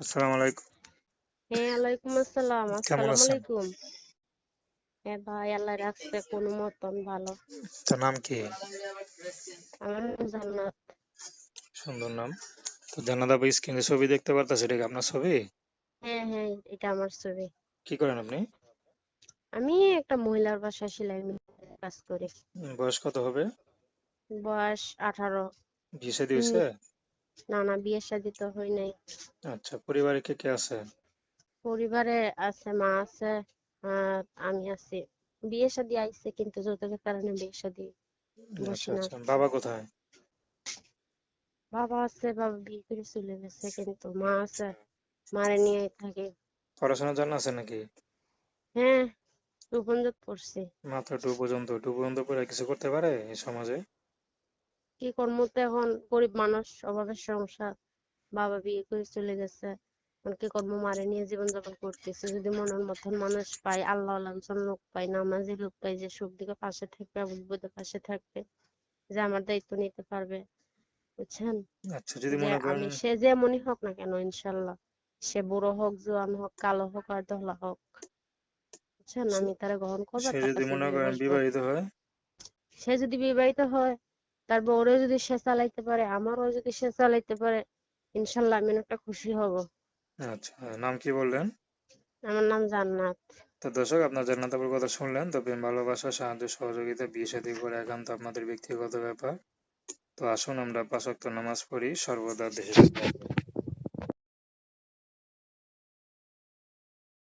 আসসালামু আলাইকুম। হ্যাঁ আসসালাম। আসসালামু আলাইকুম। হ্যাঁ ভাই আল্লাহ রাখছে কোনো মতন ভালো। তোর নাম কি? আমার নাম জান্নাত। সুন্দর নাম। তো জান্নাত আপু স্ক্রিনে ছবি দেখতে পারতাছি এটা কি আপনার ছবি? হ্যাঁ হ্যাঁ এটা আমার ছবি। কি করেন আপনি? আমি একটা মহিলার বাসায় সেলাই কাজ করি। বয়স কত হবে? বয়স আঠারো। বিয়ে শাদী হয়েছে? না না বিয়ে শাদী তো হয় নাই। আচ্ছা পরিবারে কে কে আছে? পরিবারে আছে মা আছে আর আমি আছি। বিয়ে শাদী আইছে কিন্তু যৌতুকের কারণে বিয়ে শাদী আচ্ছা বসি না। আচ্ছা বাবা কোথায়? বাবা আছে বাবা বিয়ে করে চলে গেছে কিন্তু মা আছে। মারে নিয়ে থাকি। পড়াশোনা জানা আছে নাকি? হ্যাঁ পর্যন্ত পড়ছি। মাত্র টু পর্যন্ত টু পর্যন্ত পড়ে কিছু করতে পারে এই সমাজে? কি করব? তো এখন গরিব মানুষ অভাবের সংসার বাবা বিয়ে করে চলে গেছে। কি করব? মারে নিয়ে জীবনযাপন করতেছি। যদি মনের মতন মানুষ পাই আল্লাহ একজন লোক পাই নামাজি লোক পাই যে সুখ দিকে পাশে থাকবে বিপদে পাশে থাকবে যে আমার দায়িত্ব নিতে পারবে বুঝছেন? আচ্ছা যদি যে মনে করেন আমি সে যেমনই হোক না কেন ইনশাল্লাহ সে বুড়ো হোক জোয়ান হোক কালো হোক আর ধলা হোক বুঝছেন? আমি তারা গ্রহণ করব সে যদি মনে করেন বিবাহিত হয়? সে যদি বিবাহিত হয় তার বউরেও যদি সে চালাইতে পারে আমারও যদি সে চালাইতে পারে ইনশাল্লাহ আমি অনেকটা খুশি হব। আচ্ছা নাম কি বললেন? আমার নাম জান্নাত। তো দর্শক আপনার জান্নাত আপুর কথা শুনলেন তো প্রেম ভালোবাসা সাহায্য সহযোগিতা বিয়ে শাদী করে একান্ত আপনাদের ব্যক্তিগত ব্যাপার। তো আসুন আমরা পাঁচ ওয়াক্ত নামাজ পড়ি সর্বদা দেশে